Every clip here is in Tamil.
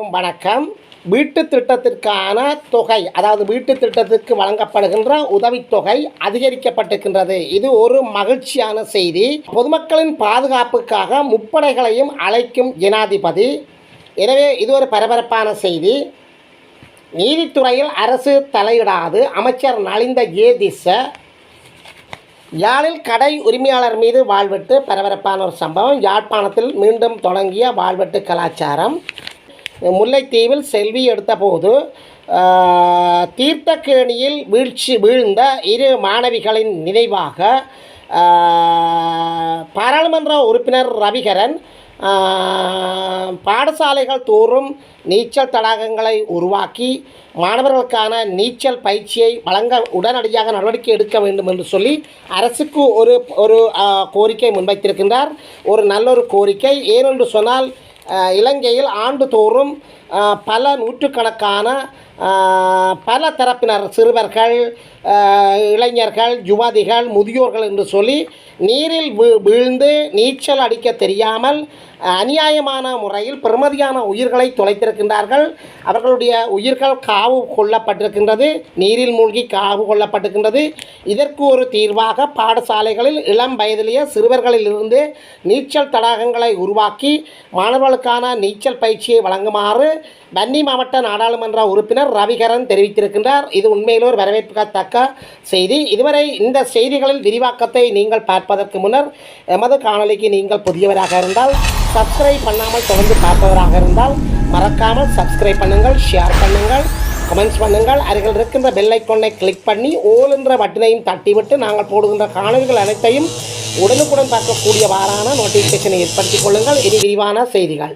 வணக்கம். வீட்டு திட்டத்திற்கான தொகை அதாவது வீட்டு திட்டத்திற்கு வழங்கப்படுகின்ற உதவித்தொகை அதிகரிக்கப்பட்டிருக்கின்றது. இது ஒரு மகிழ்ச்சியான செய்தி. பொதுமக்களின் பாதுகாப்புக்காக முப்படைகளையும் அழைக்கும் ஜனாதிபதி. எனவே இது ஒரு பரபரப்பான செய்தி. நீதித்துறையில் அரசு தலையிடாது. அமைச்சர் நலிந்த ஏதிச யாழில் கடை உரிமையாளர் மீது வாழ்வெட்டு பரபரப்பான ஒரு சம்பவம். யாழ்ப்பாணத்தில் மீண்டும் தொடங்கிய வாழ்வெட்டு கலாச்சாரம். முல்லைத்தீவில் செல்வி எடுத்தபோது தீர்த்தக்கேணியில் வீழ்ச்சி வீழ்ந்த இரு மாணவிகளின் நினைவாக பாராளுமன்ற உறுப்பினர் ரவிகரன் பாடசாலைகள் தோறும் நீச்சல் தடாகங்களை உருவாக்கி மாணவர்களுக்கான நீச்சல் பயிற்சியை வழங்க உடனடியாக நடவடிக்கை எடுக்க வேண்டும் என்று சொல்லி அரசுக்கு ஒரு ஒரு கோரிக்கை முன்வைத்திருக்கின்றார். ஒரு நல்லொரு கோரிக்கை. ஏனென்று சொன்னால் இலங்கையில் ஆண்டுதோறும் பல நூற்றுக்கணக்கான பல தரப்பினர் சிறுவர்கள் இளைஞர்கள் யுவதிகள் முதியோர்கள் என்று சொல்லி நீரில் வீழ்ந்து நீச்சல் அடிக்க தெரியாமல் அநியாயமான முறையில் பெருமதியான உயிர்களை தொலைத்திருக்கின்றார்கள். அவர்களுடைய உயிர்கள் காவு கொள்ளப்பட்டிருக்கின்றது நீரில் மூழ்கி காவு கொள்ளப்பட்டிருக்கின்றது. இதற்கு ஒரு தீர்வாக பாடசாலைகளில் இளம் வயதிலேயே சிறுவர்களிலிருந்து நீச்சல் தடாகங்களை உருவாக்கி மாணவர்களுக்கான நீச்சல் பயிற்சியை வழங்குமாறு வன்னி மாவட்ட நாடாளுமன்ற உறுப்பினர் ரவிகரன் தெரிவித்திருக்கின்றார். இது உண்மையில் ஒரு வரவேற்கத்தக்க செய்தி. இதுவரை இந்த செய்திகளில் விரிவாக்கத்தை நீங்கள் பார்ப்பதற்கு முன்னர் எமது காணொலிக்கு நீங்கள் புதியவராக இருந்தால் சப்ஸ்கிரைப் பண்ணாமல் தொடர்ந்து பார்ப்பவராக இருந்தால் மறக்காமல் சப்ஸ்கிரைப் பண்ணுங்கள் ஷேர் பண்ணுங்கள் கமெண்ட்ஸ் பண்ணுங்கள். அருகில் இருக்கின்ற பெல் ஐக்கானை கிளிக் பண்ணி ஓல் என்ற பட்டனையும் தட்டிவிட்டு நாங்கள் போடுகின்ற காணொலிகள் அனைத்தையும் உடனுக்குடன் பார்க்கக்கூடியவாறான நோட்டிஃபிகேஷனை ஏற்படுத்திக் கொள்ளுங்கள். இனி விரிவான செய்திகள்.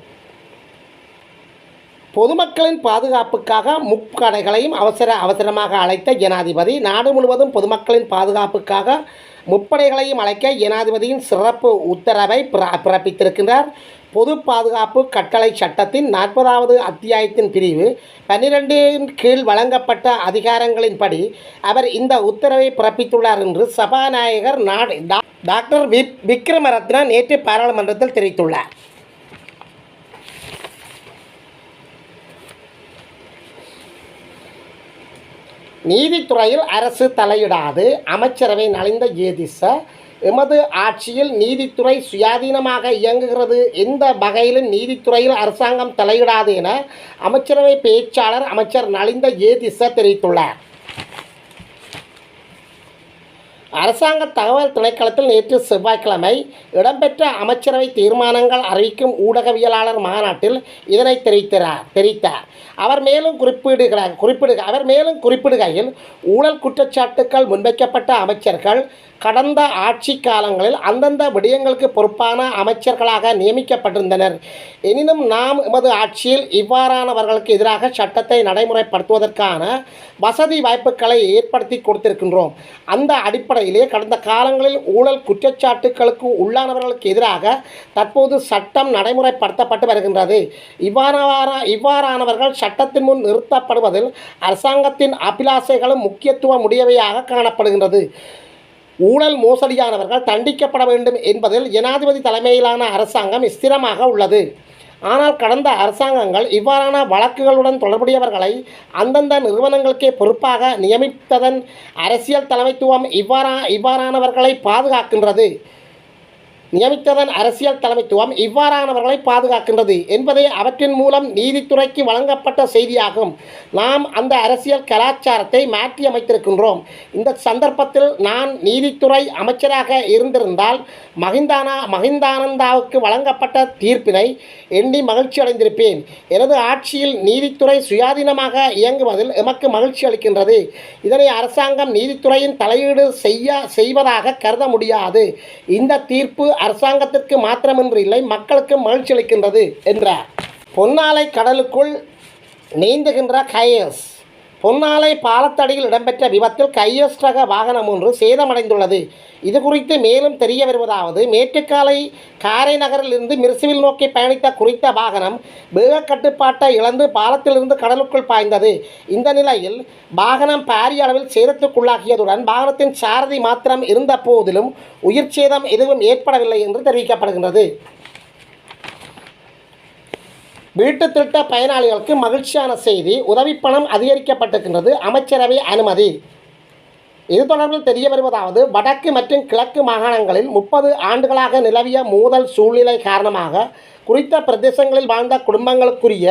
பொதுமக்களின் பாதுகாப்புக்காக முப்படைகளையும் அவசர அவசரமாக அழைத்த ஜனாதிபதி நாடு முழுவதும் பொதுமக்களின் பாதுகாப்புக்காக முப்படைகளையும் அழைக்க ஜனாதிபதியின் சிறப்பு உத்தரவை பிற- பிறப்பித்திருக்கின்றார். பொது பாதுகாப்பு கட்டளை சட்டத்தின் நாற்பதாவது அத்தியாயத்தின் பிரிவு பன்னிரெண்டின் கீழ் வழங்கப்பட்ட அதிகாரங்களின்படி அவர் இந்த உத்தரவை பிறப்பித்துள்ளார் என்று சபாநாயகர் நாடு டா- டாக்டர் வி விக்ரமரத்னா நேற்று பாராளுமன்றத்தில் தெரிவித்துள்ளார். நீதித்துறையில் அரசு தலையிடாது. அமைச்சரவை நலிந்த ஏதிச எமது ஆட்சியில் நீதித்துறை சுயாதீனமாக இயங்குகிறது. எந்த வகையிலும் நீதித்துறையில் அரசாங்கம் தலையிடாது என அமைச்சரவை பேச்சாளர் அமைச்சர் நலிந்த ஏதிச தெரிவித்துள்ளார். அரசாங்க தகவல் திணைக்களத்தில் நேற்று செவ்வாய்க்கிழமை இடம்பெற்ற அமைச்சரவை தீர்மானங்கள் அறிவிக்கும் ஊடகவியலாளர் மாநாட்டில் இதனை தெரிவித்தார் தெரிவித்தார். அவர் மேலும் குறிப்பிடுகிறார் குறிப்பிடுக அவர் மேலும் குறிப்பிடுகையில் ஊழல் குற்றச்சாட்டுக்கள் முன்வைக்கப்பட்ட அமைச்சர்கள் கடந்த ஆட்சி காலங்களில் அந்தந்த விடயங்களுக்கு பொறுப்பான அமைச்சர்களாக நியமிக்கப்பட்டிருந்தனர். எனினும் நாம் எமது ஆட்சியில் இவ்வாறானவர்களுக்கு எதிராக சட்டத்தை நடைமுறைப்படுத்துவதற்கான வசதி வாய்ப்புகளை ஏற்படுத்தி கொடுத்திருக்கின்றோம். அந்த அடிப்படையிலே கடந்த காலங்களில் ஊழல் குற்றச்சாட்டுகளுக்கு உள்ளானவர்களுக்கு எதிராக தற்போது சட்டம் நடைமுறைப்படுத்தப்பட்டு வருகின்றது. இவ்வாறான இவ்வாறானவர்கள் சட்டத்தின் முன் நிறுத்தப்படுவதில் அரசாங்கத்தின் அபிலாசைகளும் முக்கியத்துவம் உடையவையாக காணப்படுகின்றது. ஊழல் மோசடியானவர்கள் தண்டிக்கப்பட வேண்டும் என்பதில் ஜனாதிபதி தலைமையிலான அரசாங்கம் ஸ்திரமாக உள்ளது. ஆனால் கடந்த அரசாங்கங்கள் இவ்வாறான வழக்குகளுடன் தொடர்புடையவர்களை அந்தந்த நிறுவனங்களுக்கே பொறுப்பாக நியமித்ததன் அரசியல் தலைமைத்துவம் இவ்வாறா இவ்வாறானவர்களை பாதுகாக்கின்றது. நியமித்ததன் அரசியல் தலைமைத்துவம் இவ்வாறானவர்களை பாதுகாக்கின்றது என்பதே அவற்றின் மூலம் நீதித்துறைக்கு வழங்கப்பட்ட செய்தியாகும். நாம் அந்த அரசியல் கலாச்சாரத்தை மாற்றி அமைத்திருக்கின்றோம் இந்த சந்தர்ப்பத்தில் நான் நீதித்துறை அமைச்சராக இருந்திருந்தால் மகிந்தானா மகிந்தானந்தாவுக்கு வழங்கப்பட்ட தீர்ப்பினை எண்ணி மகிழ்ச்சி அடைந்திருப்பேன். எனது ஆட்சியில் நீதித்துறை சுயாதீனமாக இயங்குவதில் எமக்கு மகிழ்ச்சி அளிக்கின்றது. இதனை அரசாங்கம் நீதித்துறையின் தலையீடு செய்ய செய்வதாக கருத முடியாது. இந்த தீர்ப்பு அரசாங்கத்திற்கு மாத்திரமின்றி இல்லை மக்களுக்கு மகிழ்ச்சி அளிக்கின்றது என்றார். பொன்னாலை கடலுக்குள் நீந்துகின்ற கையஸ். பொன்னாலை பாலத்தடியில் இடம்பெற்ற விபத்தில் கையஸ் வாகனம் ஒன்று சேதமடைந்துள்ளது. இது குறித்து மேலும் தெரிய வருவதாவது மேட்டுக்காலை காரை நகரிலிருந்து மிர்சுவில் நோக்கி பயணித்த குறித்த வாகனம் வேக கட்டுப்பாட்டை இழந்து பாலத்திலிருந்து கடலுக்குள் பாய்ந்தது. இந்த நிலையில் வாகனம் பாரிய அளவில் சேதத்துக்குள்ளாகியதுடன் வாகனத்தின் சாரதி மாத்திரம் இருந்த போதிலும் உயிர் சேதம் எதுவும் ஏற்படவில்லை என்று தெரிவிக்கப்படுகின்றது. வீட்டு திட்ட பயனாளிகளுக்கு மகிழ்ச்சியான செய்தி உதவிப்பணம் அதிகரிக்கப்பட்டிருக்கின்றது. அமைச்சரவை அனுமதி. இது தொடர்பில் தெரிய வருவதாவது வடக்கு மற்றும் கிழக்கு மாகாணங்களில் முப்பது ஆண்டுகளாக நிலவிய மோதல் சூழ்நிலை காரணமாக குறித்த பிரதேசங்களில் வாழ்ந்த குடும்பங்களுக்குரிய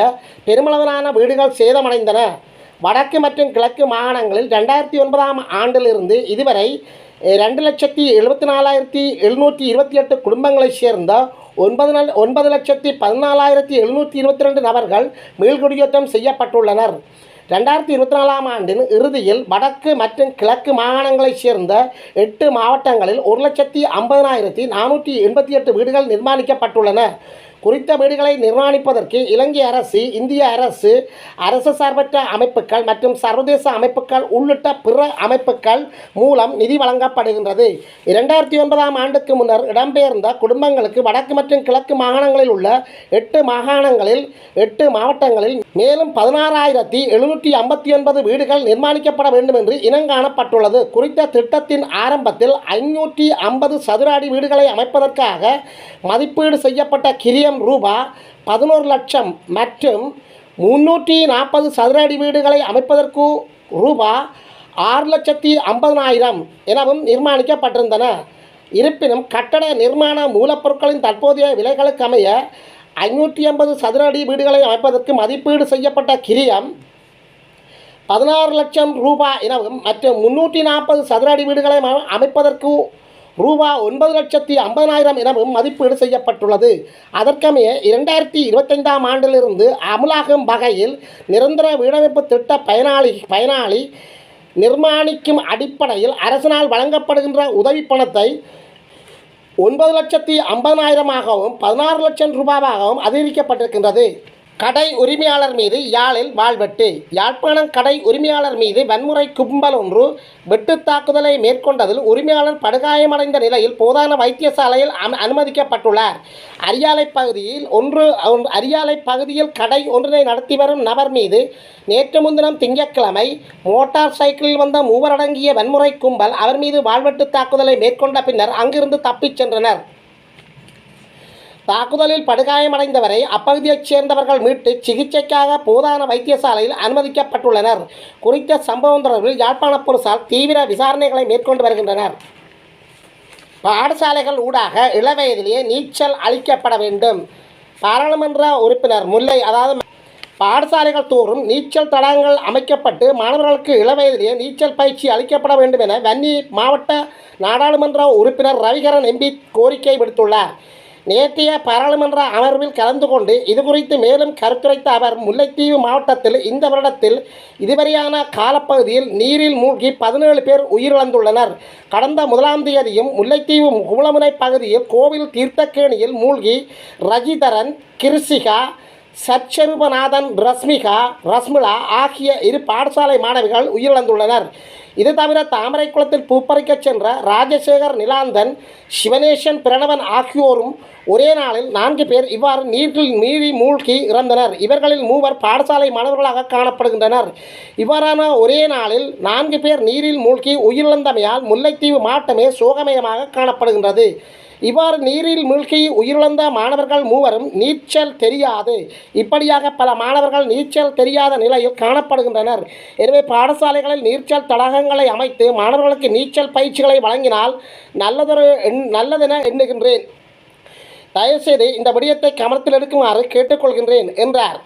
பெருமளவிலான வீடுகள் சேதமடைந்தன. வடக்கு மற்றும் கிழக்கு மாகாணங்களில் ரெண்டாயிரத்தி ஒன்பதாம் ஆண்டிலிருந்து இதுவரை ரெண்டு லட்சத்தி எழுபத்தி நாலாயிரத்தி எழுநூற்றி இருபத்தி எட்டு குடும்பங்களை சேர்ந்த ஒன்பது நல் ஒன்பது லட்சத்தி பதினாலாயிரத்தி எழுநூற்றி இருபத்தி ரெண்டு நபர்கள் மீள்குடியேற்றம் செய்யப்பட்டுள்ளனர். ரெண்டாயிரத்தி இருபத்தி நாலாம் ஆண்டின் இறுதியில் வடக்கு மற்றும் கிழக்கு மாகாணங்களைச் சேர்ந்த எட்டு மாவட்டங்களில் ஒரு லட்சத்தி ஐம்பதனாயிரத்தி நானூற்றி எண்பத்தி எட்டு வீடுகள் நிர்மாணிக்கப்பட்டுள்ளன. குறித்த வீடுகளை நிர்மாணிப்பதற்கு இலங்கை அரசு இந்திய அரசு அரசு சார்பற்ற அமைப்புகள் மற்றும் சர்வதேச அமைப்புகள் உள்ளிட்ட பிற அமைப்புகள் மூலம் நிதி வழங்கப்படுகின்றது. இரண்டாயிரத்தி ஒன்பதாம் ஆண்டுக்கு முன்னர் இடம்பெயர்ந்த குடும்பங்களுக்கு வடக்கு மற்றும் கிழக்கு மாகாணங்களில் உள்ள எட்டு மாகாணங்களில் எட்டு மாவட்டங்களில் மேலும் பதினாறாயிரத்தி எழுநூற்றி ஐம்பத்தி ஒன்பது வீடுகள் நிர்மாணிக்கப்பட வேண்டும் என்று இனங்காணப்பட்டுள்ளது குறித்த திட்டத்தின் ஆரம்பத்தில் ஐநூற்றி ஐம்பது சதுர அடி வீடுகளை அமைப்பதற்காக மதிப்பீடு செய்யப்பட்ட கிரியம் ரூபா பதினோரு லட்சம் மற்றும் முன்னூற்றி நாற்பது சதுர அடி வீடுகளை அமைப்பதற்கு ரூபா ஆறு லட்சத்தி ஐம்பதனாயிரம் எனவும் நிர்மாணிக்கப்பட்டிருந்தன. இருப்பினும் கட்டட நிர்மாண மூலப்பொருட்களின் தற்போதைய விலைகளுக்கு அமைய ஐநூற்றி ஐம்பது சதுர அடி வீடுகளை அமைப்பதற்கு மதிப்பீடு செய்யப்பட்ட கிரியம் பதினாறு லட்சம் ரூபாய் எனவும் மற்றும் முன்னூற்றி நாற்பது சதுர அடி வீடுகளை அமைப்பதற்கு ரூபா ஒன்பது லட்சத்தி ஐம்பதனாயிரம் எனவும் மதிப்பீடு செய்யப்பட்டுள்ளது. அதற்கமைய இரண்டாயிரத்தி இருபத்தைந்தாம் ஆண்டிலிருந்து அமலாகும் வகையில் நிரந்தர வீடமைப்பு திட்ட பயனாளி பயனாளி நிர்மாணிக்கும் அடிப்படையில் அரசினால் வழங்கப்படுகின்ற உதவி பணத்தை ஒன்பது லட்சத்தி ஐம்பதனாயிரமாகவும் பதினாறு லட்சம் ரூபாவாகவும் அதிகரிக்கப்பட்டிருக்கின்றது. கடை உரிமையாளர் மீது யாழில் வாழ்வெட்டு யாழ்ப்பாணம் கடை உரிமையாளர் மீது வன்முறை கும்பல் ஒன்று வெட்டு தாக்குதலை மேற்கொண்டதில் உரிமையாளர் படுகாயமடைந்த நிலையில் போதான வைத்தியசாலையில் அனுமதிக்கப்பட்டுள்ளார். அரியாலை பகுதியில் ஒன்று அரியாலை பகுதியில் கடை ஒன்றினை நடத்தி வரும் நபர் மீது நேற்று முன்தினம் திங்கட்கிழமை மோட்டார் சைக்கிளில் வந்த மூவரடங்கிய வன்முறை கும்பல் அவர் மீது வாழ்வெட்டு தாக்குதலை மேற்கொண்ட பின்னர் அங்கிருந்து தப்பிச் சென்றனர். தாக்குதலில் படுகாயமடைந்தவரை அப்பகுதியைச் சேர்ந்தவர்கள் மீட்டு சிகிச்சைக்காக போதான வைத்தியசாலையில் அனுமதிக்கப்பட்டுள்ளனர். குறித்த சம்பவம் தொடர்பில் யாழ்ப்பாண போலீசார் தீவிர விசாரணைகளை மேற்கொண்டு வருகின்றனர். பாடசாலைகள் ஊடாக இளவயதிலேயே நீச்சல் அளிக்கப்பட வேண்டும். பாராளுமன்ற உறுப்பினர் முல்லை அதாவது பாடசாலைகள் தோறும் நீச்சல் தடங்கள் அமைக்கப்பட்டு மாணவர்களுக்கு இளவயதிலேயே நீச்சல் பயிற்சி அளிக்கப்பட வேண்டும் என வன்னி மாவட்ட நாடாளுமன்ற உறுப்பினர் ரவிகரன் எம்பி கோரிக்கை விடுத்துள்ளார். நேற்றைய பாராளுமன்ற அமர்வில் கலந்து கொண்டு இதுகுறித்து மேலும் கருத்துரைத்த அவர் முல்லைத்தீவு மாவட்டத்தில் இந்த வருடத்தில் இதுவரையான காலப்பகுதியில் நீரில் மூழ்கி பதினேழு பேர் உயிரிழந்துள்ளனர். கடந்த முதலாம் தேதியும் முல்லைத்தீவு குளமுனை பகுதியில் கோவில் தீர்த்தக்கேணியில் மூழ்கி ரஜிதரன் கிருஷிகா சச்சரூபநாதன் ரஸ்மிகா ரஸ்மிளா ஆகிய இரு பாடசாலை மாணவிகள் உயிரிழந்துள்ளனர். இது தவிர தாமரைக்குளத்தில் பூப்பறிக்கச் சென்ற ராஜசேகர் நிலாந்தன் சிவனேசன் பிரணவன் ஆகியோரும் ஒரே நாளில் நான்கு பேர் இவ்வாறு நீரில் மீறி மூழ்கி இறந்தனர். இவர்களில் மூவர் பாடசாலை மாணவர்களாக காணப்படுகின்றனர். இவ்வாறான ஒரே நாளில் நான்கு பேர் நீரில் மூழ்கி உயிரிழந்தமையால் முல்லைத்தீவு மாட்டமே சோகமயமாக காணப்படுகின்றது. இவ்வாறு நீரில் மூழ்கி உயிரிழந்த மாணவர்கள் மூவரும் நீச்சல் தெரியாது. இப்படியாக பல மாணவர்கள் நீச்சல் தெரியாத நிலையில் காணப்படுகின்றனர். எனவே பாடசாலைகளில் நீச்சல் தடாகங்களை அமைத்து மாணவர்களுக்கு நீச்சல் பயிற்சிகளை வழங்கினால் நல்லதொரு எண்- நல்லதென எண்ணுகின்றேன். தயவுசெய்து இந்த விடயத்தை கவனத்தில் எடுக்குமாறு கேட்டுக்கொள்கின்றேன் என்றார்.